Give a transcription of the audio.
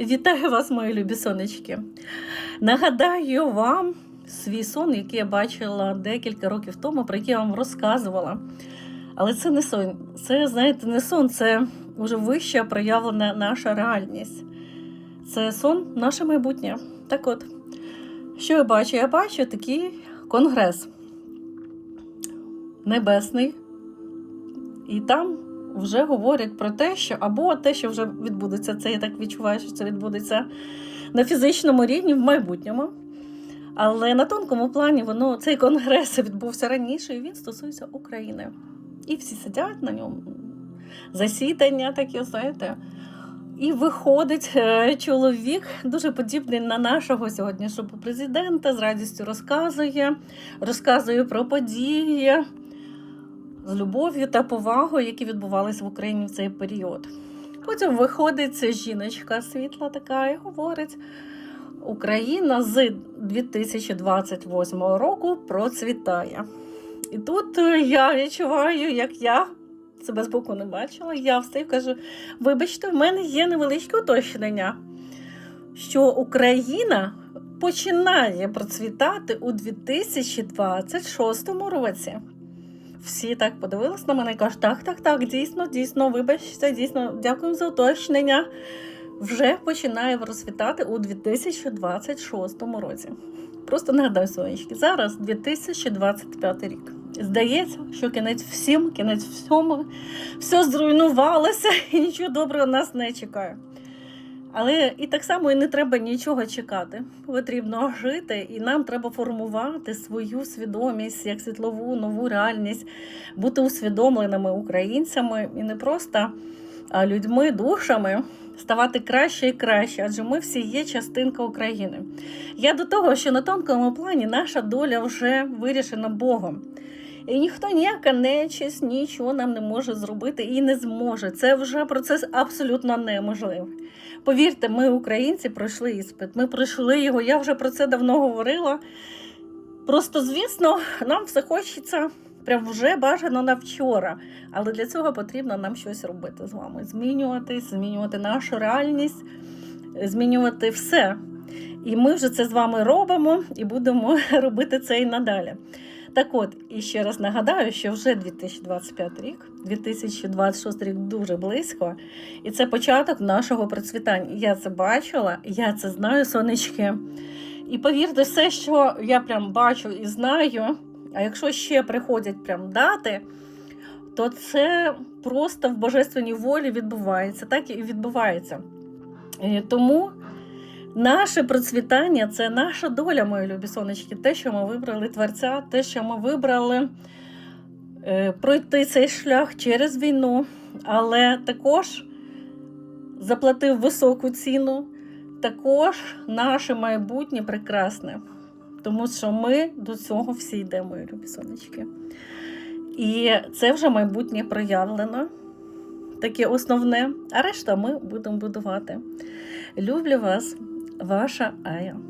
Вітаю вас, мої любі сонечки. Нагадаю вам свій сон, який я бачила декілька років тому, про який я вам розказувала. Але це не сон. Це, знаєте, не сон, це вже вища проявлена наша реальність. Це сон, наше майбутнє. Так от, що я бачу? Я бачу такий конгрес небесний. І там вже говорять про те, що або те, що вже відбудеться, це я так відчуваю, що це відбудеться на фізичному рівні в майбутньому. Але на тонкому плані воно цей конгрес відбувся раніше, і він стосується України. І всі сидять на ньому, засідання такі, знаєте. І виходить е, чоловік, дуже подібний на нашого сьогоднішнього президента, з радістю розказує, розказує про події з любов'ю та повагою, які відбувалися в Україні в цей період. Потім виходить ця жіночка світла така і говорить: Україна з 2028 року процвітає. І тут е, я відчуваю, як я себе збоку не бачила, я встаю і кажу: вибачте, в мене є невеличке уточнення, що Україна починає процвітати у 2026 році. Всі так подивились на мене і кажуть, так, так, так, дійсно, дійсно, вибачте, дійсно, дякуємо за уточнення. Вже починає розцвітати у 2026 році. Просто нагадаю, сонечки, зараз 2025 рік. Здається, що кінець всім, кінець всьому, все зруйнувалося і нічого доброго нас не чекає. Але і так само і не треба нічого чекати. Потрібно жити, і нам треба формувати свою свідомість як світлову нову реальність, бути усвідомленими українцями і не просто людьми, душами, ставати краще і краще, адже ми всі є частинка України. Я до того, що на тонкому плані наша доля вже вирішена Богом. І ніхто ніяка нечисть нічого нам не може зробити і не зможе. Це вже процес абсолютно неможливий. Повірте, ми, українці, пройшли іспит. Ми пройшли його. Я вже про це давно говорила. Просто, звісно, нам все хочеться прям вже бажано на вчора. Але для цього потрібно нам щось робити з вами. Змінюватись, змінювати нашу реальність, змінювати все. І ми вже це з вами робимо і будемо робити це і надалі. Так от, і ще раз нагадаю, що вже 2025 рік, 2026 рік дуже близько, і це початок нашого процвітання. Я це бачила, я це знаю, сонечки. І повірте, все, що я прям бачу і знаю, а якщо ще приходять прям дати, то це просто в божественній волі відбувається, так і відбувається. І тому Наше процвітання це наша доля, мої любі сонечки. Те, що ми вибрали Творця, те, що ми вибрали е, пройти цей шлях через війну, але також заплатив високу ціну, також наше майбутнє прекрасне. Тому що ми до цього всі йдемо, мої любі сонечки. І це вже майбутнє проявлено. Таке основне, а решта ми будемо будувати. Люблю вас, ваша Ая.